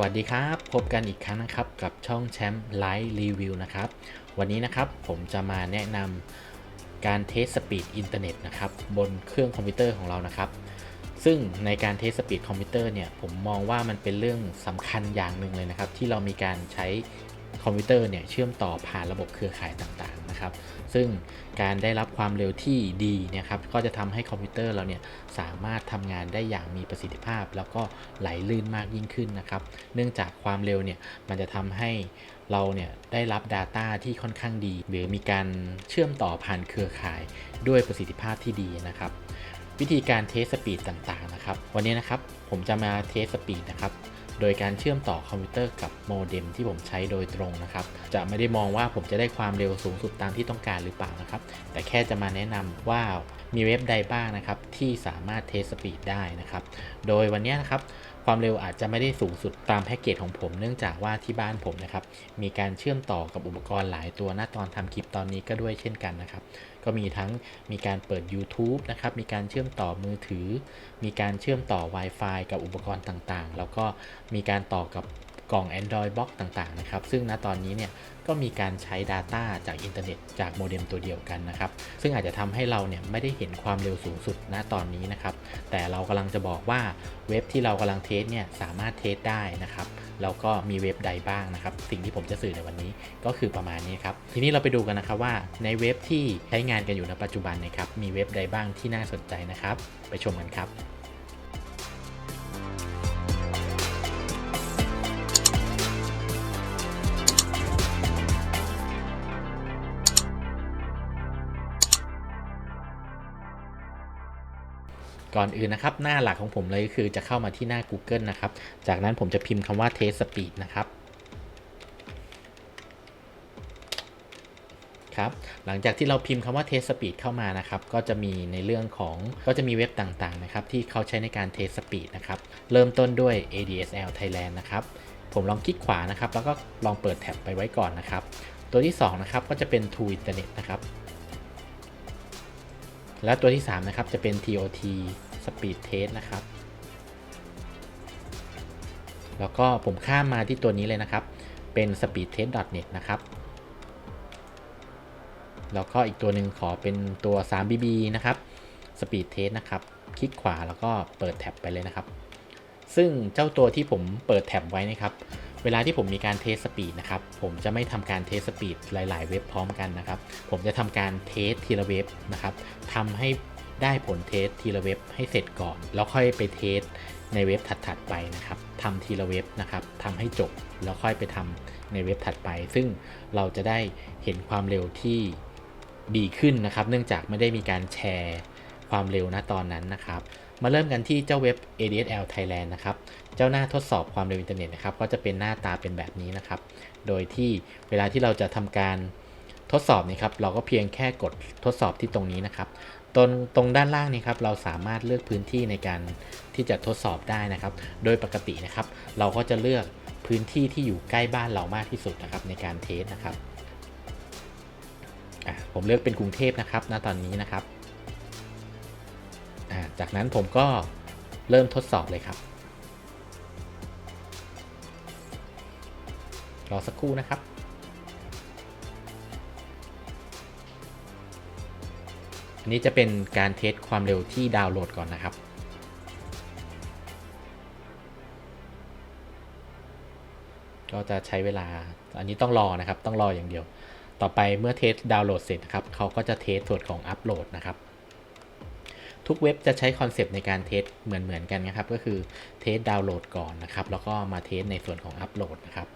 วัสดีครับ พบกันอีกครั้งนะครับกับช่องแชมป์ไลฟ์รีวิวนะครับ วันนี้นะครับผมจะมาแนะนำการเทสสปีดอินเทอร์เน็ตนะครับบนเครื่องคอมพิวเตอร์ของเรานะครับ ซึ่งในการเทสสปีดคอมพิวเตอร์เนี่ยผมมองว่ามันเป็นเรื่องสำคัญอย่างหนึ่งเลยนะครับ ที่เรามีการใช้คอมพิวเตอร์เนี่ยเชื่อมต่อผ่านระบบเครือข่ายต่างๆ นะครับ ซึ่งการได้รับความเร็วที่ดีเนะครับก็จะทำให้คอมพิวเตอร์เราเนี่ยสามารถทำงานได้อย่างมีประสิทธิภาพ แล้วก็ไหลลื่นมากยิ่งขึ้นนะครับ เนื่องจากความเร็วเนี่ยมันจะทำให้เราเนี่ยได้รับ Data ที่ค่อนข้างดี หรือมีการเชื่อมต่อผ่านเครือข่ายด้วยประสิทธิภาพที่ดีนะครับ วิธีการเทสสปีดต่างๆนะครับ วันนี้นะครับผมจะมาเทสสปีดนะครับ โดยการเชื่อมต่อคอมพิวเตอร์กับโมเด็มที่ผมใช้โดยตรงนะครับ จะไม่ได้มองว่าผมจะได้ความเร็วสูงสุดตามที่ต้องการหรือเปล่านะครับ แต่แค่จะมาแนะนำว่ามีเว็บใดบ้างนะครับที่สามารถเทสสปีดได้นะครับ โดยวันนี้นะครับ ความเร็วอาจจะไม่ได้สูงสุดตามแพ็กเกจของผมเนื่องจากว่าที่บ้านผมนะครับมีการเชื่อมต่อกับอุปกรณ์หลายตัวหน้าตอนทำคลิปตอนนี้ก็ด้วยเช่นกันนะครับ ก็มีทั้งมีการเปิด YouTube นะครับมีการเชื่อมต่อมือถือ มีการเชื่อมต่อ Wi-Fi กับอุปกรณ์ต่างๆ แล้วก็มีการต่อกับ กล่อง Android Box ต่างๆนะครับ ซึ่งณตอนนี้เนี่ยก็มีการใช้ Data จากอินเทอร์เน็ตจากโมเด็มตัวเดียวกันนะครับ ซึ่งอาจจะทำให้เราเนี่ยไม่ได้เห็นความเร็วสูงสุดณตอนนี้นะครับ แต่เรากำลังจะบอกว่าเว็บที่เรากำลังเทสเนี่ยสามารถเทสได้นะครับแล้วก็มีเว็บใดบ้างนะครับ สิ่งที่ผมจะสื่อในวันนี้ก็คือประมาณนี้ครับ ทีนี้เราไปดูกันนะครับว่าในเว็บที่ใช้งานกันอยู่ในปัจจุบันนะครับ มีเว็บใดบ้างที่น่าสนใจนะครับ ไปชมกันครับ ก่อนอื่นนะครับ หน้าหลักของผมเลยก็คือจะเข้ามาที่หน้า Google นะครับ จากนั้นผมจะพิมพ์คำว่า test speed นะครับครับหลังจากที่เราพิมพ์คำว่า test speed เข้ามานะครับ ก็จะมีในเรื่องของก็จะมีเว็บต่างๆนะครับ ที่เขาใช้ในการ test speed นะครับ เริ่มต้นด้วย ADSL Thailand นะครับ ผมลองคลิกขวานะครับ แล้วก็ลองเปิดแท็บไปไว้ก่อนนะครับ ตัวที่ 2 นะครับ ก็จะเป็น True Internet นะครับ และตัวที่ 3 นะครับ จะเป็น TOT Speed Test นะครับ แล้วก็ผมข้ามมาที่ตัวนี้เลยนะครับ เป็น speedtest.net นะครับ แล้วก็อีกตัวหนึ่งขอเป็นตัว 3BB นะครับ Speed Test นะครับ คลิกขวาแล้วก็เปิดแท็บไปเลยนะครับ ซึ่งเจ้าตัวที่ผมเปิดแท็บไว้นะครับ เวลาที่ผมมีการเทสสปีดนะครับ ผมจะไม่ทำการเทสสปีดหลาย ๆ เว็บพร้อมกันนะครับ ผมจะทำการเทสทีละเว็บนะครับทำให้ได้ผลเทสทีละเว็บให้เสร็จก่อน แล้วค่อยไปเทสในเว็บถัด ๆ ไปนะครับทำทีละเว็บนะครับทำให้จบแล้วค่อยไปทำในเว็บถัดไป ซึ่งเราจะได้เห็นความเร็วที่ดีขึ้นนะครับ เนื่องจากไม่ได้มีการแชร์ความเร็วณตอนนั้นนะครับ มาเริ่มกันที่เจ้าเว็บ ADSL Thailand นะครับ เจ้าหน้าทดสอบความเร็วอินเทอร์เน็ตนะครับ ก็จะเป็นหน้าตาเป็นแบบนี้นะครับ โดยที่เวลาที่เราจะทำการทดสอบนี่ครับ เราก็เพียงแค่กดทดสอบที่ตรงนี้นะครับ ตรงตรงด้านล่างนี้ครับ เราสามารถเลือกพื้นที่ในการที่จะทดสอบได้นะครับ โดยปกตินะครับ เราก็จะเลือกพื้นที่ที่อยู่ใกล้บ้านเรามากที่สุดนะครับในการเทสนะครับ ผมเลือกเป็นกรุงเทพนะครับ ณ ตอนนี้นะครับ จากนั้นผมก็เริ่มทดสอบเลยครับรอสักครู่นะครับ อันนี้จะเป็นการเทสความเร็วที่ดาวน์โหลดก่อนนะครับ ก็จะใช้เวลา อันนี้ต้องรอนะครับ ต้องรออย่างเดียว ต่อไปเมื่อเทสดาวน์โหลดเสร็จนะครับ เขาก็จะเทสส่วนของอัปโหลดนะครับ ทุกเว็บจะใช้คอนเซปต์ในการเทสเหมือนเหมือนกันนะครับ ก็คือเทสดาวน์โหลดก่อนนะครับ แล้วก็มาเทสในส่วนของอัปโหลดนะครับ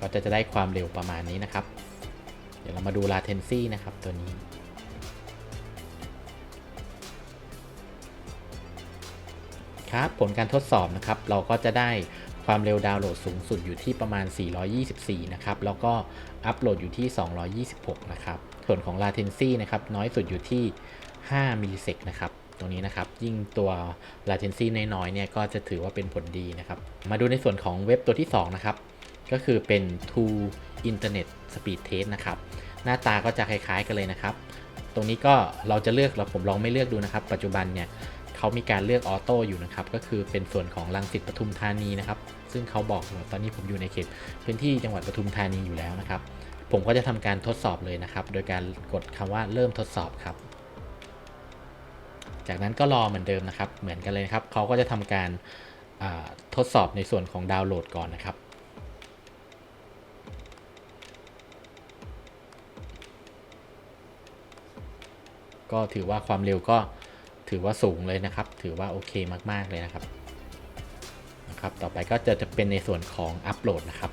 ก็จะจะได้ความเร็วประมาณนี้นะครับ เดี๋ยวเรามาดู latency นะครับตัวนี้ครับผลการทดสอบนะครับ เราก็จะได้ ความเร็วดาวน์โหลดสูงสุดอยู่ที่ประมาณ 424 นะครับ แล้วก็อัปโหลดอยู่ที่ 226 นะครับ ส่วนของ latency นะครับ น้อยสุดอยู่ที่ 5 มิลลิเซกนะครับ ตรงนี้นะครับ ยิ่งตัว latency น้อยๆ เนี่ย ก็จะถือว่าเป็นผลดีนะครับ มาดูในส่วนของเว็บตัวที่ 2 นะครับ ก็คือเป็น True Internet Speed Test นะครับ หน้าตาก็จะคล้ายๆ กันเลยนะครับ ตรงนี้ก็เราจะเลือกเราผมลองไม่เลือกดูนะครับ ปัจจุบันเนี่ย เขามีการเลือกออโต้อยู่นะครับ ก็คือเป็นส่วนของลังสิตปทุมธานีนะครับ ซึ่งเขาบอกว่าตอนนี้ผมอยู่ในเขตพื้นที่จังหวัดปทุมธานีอยู่แล้วนะครับ ผมก็จะทำการทดสอบเลยนะครับ โดยการกดคำว่าเริ่มทดสอบครับ จากนั้นก็รอเหมือนเดิมนะครับ เหมือนกันเลยครับเขาก็จะทำการาทดสอบในส่วนของดาวน์โหลดก่อนนะครับก็ถือว่าความเร็วก็ ถือว่าสูงเลยนะครับ ถือว่าโอเคมากๆเลยนะครับนะครับ ต่อไปก็จะจะเป็นในส่วนของอัปโหลดนะครับ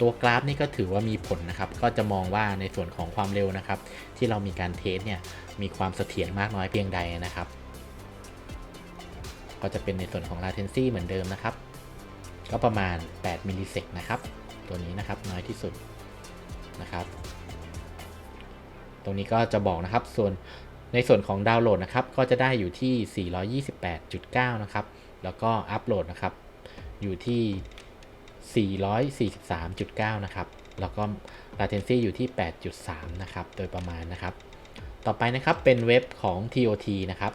ตัวกราฟนี่ก็ถือว่ามีผลนะครับ ก็จะมองว่าในส่วนของความเร็วนะครับ ที่เรามีการเทสเนี่ยมีความเสถียรมากน้อยเพียงใดนะครับ ก็จะเป็นในส่วนของ latency เหมือนเดิมนะครับ ก็ประมาณ 8 มิลลิเซกนะครับ ตัวนี้นะครับน้อยที่สุดนะครับ ตรงนี้ก็จะบอกนะครับ ส่วนในส่วนของดาวน์โหลดนะครับ ก็จะได้อยู่ที่ 428.9 นะครับ แล้วก็อัปโหลดนะครับ อยู่ที่ 443.9 นะครับ แล้วก็ latency อยู่ที่ 8.3 นะครับ โดยประมาณนะครับ ต่อไปนะครับเป็นเว็บของ TOT นะครับ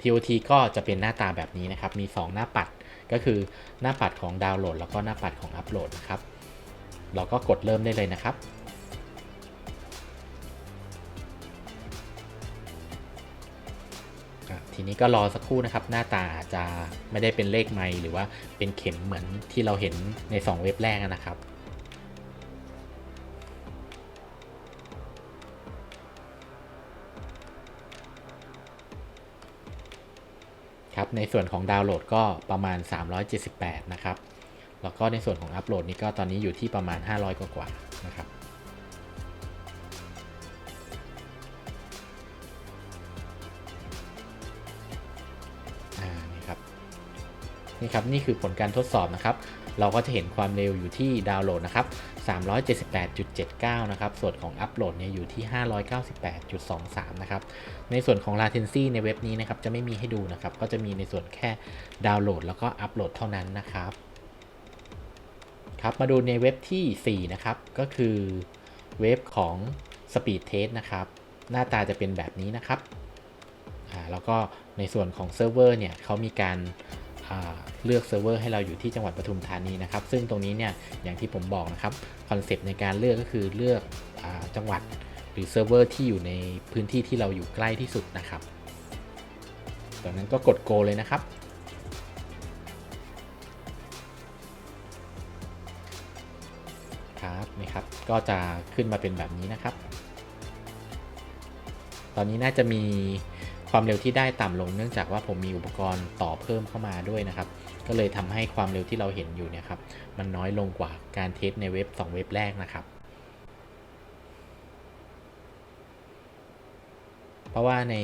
TOT ก็จะเป็นหน้าตาแบบนี้นะครับ มี 2 หน้าปัด ก็คือหน้าปัดของดาวน์โหลด แล้วก็หน้าปัดของอัปโหลดนะครับ เราก็กดเริ่มได้เลยนะครับทีนี้ก็รอสักครู่นะครับ หน้าตาอาจจะไม่ได้เป็นเลขไมหรือว่าเป็นเข็มเหมือนที่เราเห็นใน 2 เว็บแรกนะครับ ในส่วนของดาวน์โหลดก็ประมาณ 378 นะครับ แล้วก็ในส่วนของอัปโหลดนี่ก็ตอนนี้อยู่ที่ประมาณ 500 กว่าๆนะครับนี่ครับ นี่ครับ นี่คือผลการทดสอบนะครับ เราก็จะเห็นความเร็วอยู่ที่ดาวน์โหลดนะครับ 378.79 นะครับ ส่วนของอัปโหลดเนี่ยอยู่ที่ 598.23 นะครับ ในส่วนของ latency ในเว็บนี้นะครับจะไม่มีให้ดูนะครับ ก็จะมีในส่วนแค่ดาวน์โหลดแล้วก็อัปโหลดเท่านั้นนะครับ ครับ มาดูในเว็บทีสี่4 นะครับ ก็คือเว็บของ Speed Test นะครับ หน้าตาจะเป็นแบบนี้นะครับอ่าแล้วก็ในส่วนของเซิร์ฟเวอร์เนี่ยเขามีการ เลือกเซิร์ฟเวอร์ให้เราอยู่ที่จังหวัดปทุมธานีนะครับ ซึ่งตรงนี้เนี่ยอย่างที่ผมบอกนะครับคอนเซปต์ในการเลือกก็คือเลือกอจังหวัดหรือเซิร์ฟเวอร์ที่อยู่ในพื้นที่ที่เราอยู่ใกล้ที่สุดนะครับจากนั้นก็กด go เลยนะครับ ครับนี่ครับ ก็จะขึ้นมาเป็นแบบนี้นะครับ ตอนนี้น่าจะมี ความเร็วที่ได้ต่ำลงเนื่องจากว่าผมมีอุปกรณ์ต่อเพิ่มเข้ามาด้วยนะครับ ก็เลยทำให้ความเร็วที่เราเห็นอยู่เนี่ยครับมันน้อยลงกว่าการเทสในเว็บ 2 เว็บแรกนะครับ เพราะว่าใน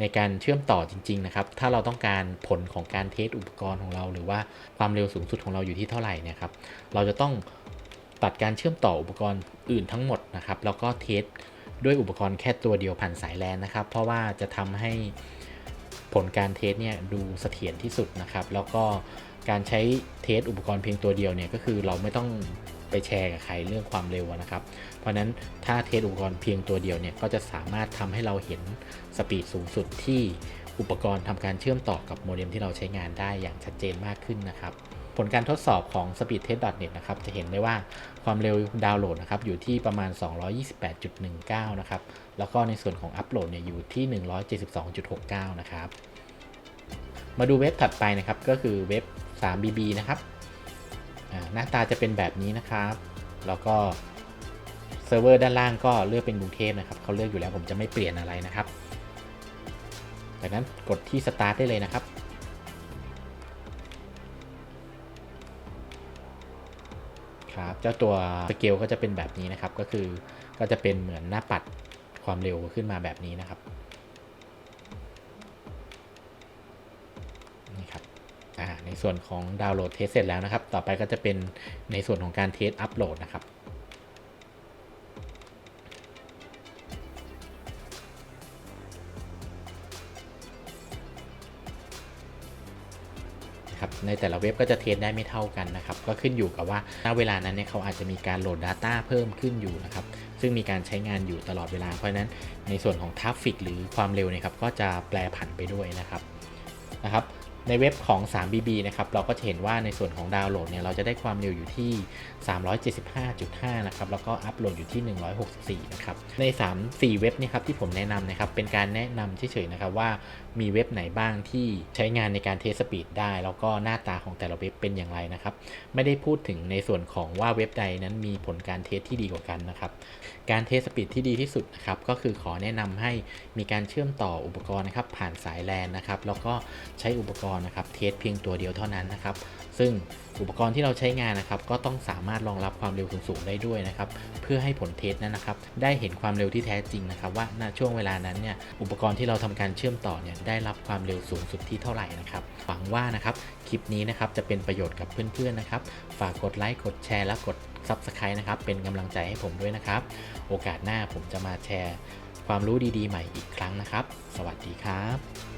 ในการเชื่อมต่อจริง ๆ นะครับ ถ้าเราต้องการผลของการเทสอุปกรณ์ของเรา หรือว่าความเร็วสูงสุดของเราอยู่ที่เท่าไหร่เนี่ยครับเราจะต้องตัดการเชื่อมต่ออุปกรณ์อื่นทั้งหมดนะครับ แล้วก็เทส ด้วยอุปกรณ์แค่ตัวเดียวผ่านสายแลนนะครับ เพราะว่าจะทำให้ผลการเทสเนี่ยดูเสถียรที่สุดนะครับ แล้วก็การใช้เทสอุปกรณ์เพียงตัวเดียวเนี่ยก็คือเราไม่ต้องไปแชร์กับใครเรื่องความเร็วนะครับ เพราะฉะนั้นถ้าเทสอุปกรณ์เพียงตัวเดียวเนี่ยก็จะสามารถทำให้เราเห็นสปีดสูงสุดที่อุปกรณ์ทำการเชื่อมต่อกับโมเด็มที่เราใช้งานได้อย่างชัดเจนมากขึ้นนะครับ ผลการทดสอบของ speedtest.net นะครับ จะเห็นได้ว่าความเร็วดาวน์โหลดนะครับ อยู่ที่ประมาณ 228.19 นะครับ แล้วก็ในส่วนของอัปโหลดเนี่ยอยู่ที่ 172.69 นะครับ มาดูเว็บถัดไปนะครับ ก็คือเว็บ 3bb นะครับ หน้าตาจะเป็นแบบนี้นะครับ แล้วก็เซิร์ฟเวอร์ด้านล่างก็เลือกเป็นกรุงเทพนะครับ เขาเลือกอยู่แล้วผมจะไม่เปลี่ยนอะไรนะครับ จากนั้นกดที่ start ได้เลยนะครับ เจ้าตัวสเกลก็จะเป็นแบบนี้นะครับ ก็คือก็จะเป็นเหมือนหน้าปัดความเร็วขึ้นมาแบบนี้นะครับนี่ครับอ่าในส่วนของดาวน์โหลดเทสเสร็จแล้วนะครับ ต่อไปก็จะเป็นในส่วนของการเทสอัปโหลดนะครับ นะครับในแต่ละเว็บก็จะเทสได้ไม่เท่ากันนะครับก็ขึ้นอยู่กับว่าณเวลานั้นเนี่ยเขาอาจจะมีการโหลด Data เพิ่มขึ้นอยู่นะครับซึ่งมีการใช้งานอยู่ตลอดเวลา เพราะฉะนั้นในส่วนของทราฟฟิกหรือความเร็วเนี่ยครับก็จะแปรผันไปด้วยนะครับนะครับ ในเว็บของ 3BB นะครับ เราก็จะเห็นว่าในส่วนของดาวน์โหลดเนี่ย เราจะได้ความเร็วอยู่ที่ 375.5 นะครับ แล้วก็อัปโหลดอยู่ที่ 164 นะครับ ใน 3 4 เว็บนี่ครับที่ผมแนะนำนะครับ เป็นการแนะนำเฉยๆนะครับว่ามีเว็บไหนบ้างที่ใช้งานในการเทสสปีดได้ แล้วก็หน้าตาของแต่ละเว็บเป็นอย่างไรนะครับ ไม่ได้พูดถึงในส่วนของว่าเว็บใดนั้นมีผลการเทสที่ดีกว่ากันนะครับการเทสสปีดที่ดีที่สุดนะครับก็คือขอแนะนำให้มีการเชื่อมต่ออุปกรณ์นะครับผ่านสายแลนนะครับแล้วก็ใช้อุปกรณ์นะครับเทสเพียงตัวเดียวเท่านั้นนะครับ ซึ่งอุปกรณ์ที่เราใช้งานนะครับ ก็ต้องสามารถรองรับความเร็วสูงได้ด้วยนะครับ เพื่อให้ผลเทสนั้นนะครับ ได้เห็นความเร็วที่แท้จริงนะครับ ว่าณช่วงเวลานั้นเนี่ยอุปกรณ์ที่เราทำการเชื่อมต่อเนี่ยได้รับความเร็วสูงสุดที่เท่าไหร่นะครับหวังว่านะครับคลิปนี้นะครับจะเป็นประโยชน์กับเพื่อนๆนะครับ ฝากกดไลค์กดแชร์และกด Subscribe นะครับ เป็นกำลังใจให้ผมด้วยนะครับ โอกาสหน้าผมจะมาแชร์ความรู้ดีๆ ใหม่อีกครั้งนะครับ สวัสดีครับ